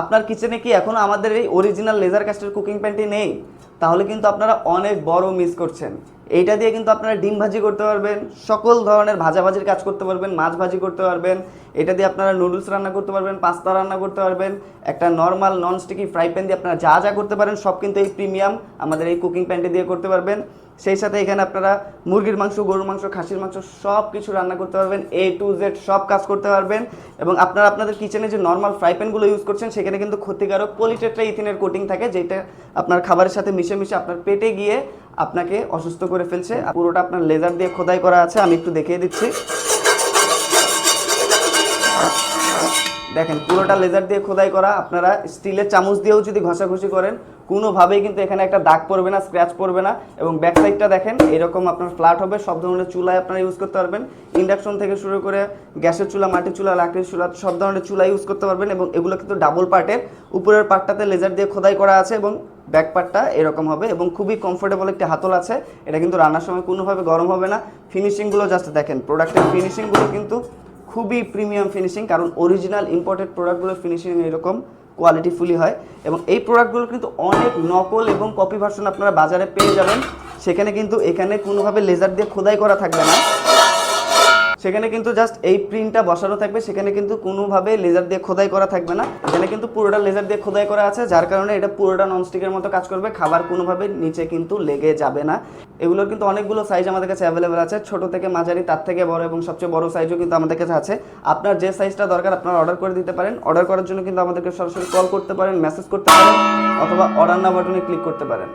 আপনার কিচেনে কি এখনও আমাদের এই অরিজিনাল লেজার কাস্টের কুকিং প্যানটি নেই? তাহলে কিন্তু আপনারা অনেক বড় মিস করছেন। এইটা দিয়ে কিন্তু আপনারা ডিম ভাজি করতে পারবেন, সকল ধরনের ভাজাভাজির কাজ করতে পারবেন, মাছ ভাজি করতে পারবেন, এটা দিয়ে আপনারা নুডলস রান্না করতে পারবেন, পাস্তা রান্না করতে পারবেন, একটা normal non sticky fry pan দিয়ে আপনারা যা যা করতে পারেন, সব কিন্তু এই প্রিমিয়াম আমাদের এই কুকিং প্যানটি দিয়ে করতে পারবেন। সেই সাথে এখানে আপনারা মুরগির মাংস, গরুর মাংস, খাসির মাংস সব কিছু রান্না করতে পারবেন এ টু জেড সব কাজ করতে পারবেন এবং আপনারা আপনাদের কিচেনে যে নর্মাল ফ্রাই প্যানগুলো ইউজ করছেন, সেখানে কিন্তু ক্ষতিকারক পলিটেট্রা ইথিনের কোটিং থাকে, যেটা আপনার খাবারের সাথে মিশে মিশে আপনার পেটে গিয়ে আপনাকে অসুস্থ করে ফেলছে। পুরোটা আপনার লেজার দিয়ে খোদাই করা আছে, আমি একটু দেখিয়ে দিচ্ছি। দেখেন, পুরোটা লেজার দিয়ে খোদাই করা, আপনারা স্টিলের চামচ দিয়েও যদি ঘষাঘষি করেন, কোনোভাবেই কিন্তু এখানে একটা দাগ পড়বে না স্ক্র্যাচ পড়বে না। এবং ব্যাক সাইডটা দেখেন, এরকম আপনার ফ্ল্যাট হবে, সব ধরনের চুলায় আপনারা ইউজ করতে পারবেন। ইন্ডাকশন থেকে শুরু করে গ্যাসের চুলা, মাটির চুলা, লাকড়ির চুলা, সব ধরনের চুলা ইউজ করতে পারবেন এবং এগুলো কিন্তু ডাবল পার্টের উপরের পার্টটাতে লেজার দিয়ে খোদাই করা আছে এবং ব্যাক পার্টটা এরকম হবে এবং খুবই কমফোর্টেবল একটি হাতল আছে। এটা কিন্তু রান্নার সময় কোনোভাবে গরম হবে না। ফিনিশিংগুলো জাস্ট দেখেন প্রোডাক্টের ফিনিশিংগুলো কিন্তু খুবই প্রিমিয়াম ফিনিশিং কারণ অরিজিনাল ইম্পোর্টেড প্রোডাক্টগুলোর ফিনিশিং এরকম কোয়ালিটিফুলি হয়। এবং এই প্রোডাক্টগুলো কিন্তু অনেক নকল এবং কপি ভার্সন আপনারা বাজারে পেয়ে যাবেন। সেখানে কিন্তু এখানে কোনোভাবে লেজার দিয়ে খোদাই করা থাকবে না। সেখানে কিন্তু জাস্ট এই প্রিন্টটা বসানো থাকবে, সেখানে কিন্তু কোনোভাবে লেজার দিয়ে খোদাই করা থাকবে না। এখানে কিন্তু পুরোটা লেজার দিয়ে খোদাই করা আছে, যার কারণে এটা পুরোটা ননস্টিকের মতো কাজ করবে, খাবার কোনোভাবে নিচে কিন্তু লেগে যাবে না। এগুলোর কিন্তু অনেকগুলো সাইজ আমাদের কাছে অ্যাভেলেবেল আছে, ছোট থেকে মাঝারি, তার থেকে বড় এবং সবচেয়ে বড় সাইজও কিন্তু আমাদের কাছে আছে। আপনার যে সাইজটা দরকার, আপনারা অর্ডার করে দিতে পারেন। অর্ডার করার জন্য কিন্তু আমাদেরকে সরাসরি কল করতে পারেন মেসেজ করতে পারেন, অথবা অর্ডার না বাটনে ক্লিক করতে পারেন।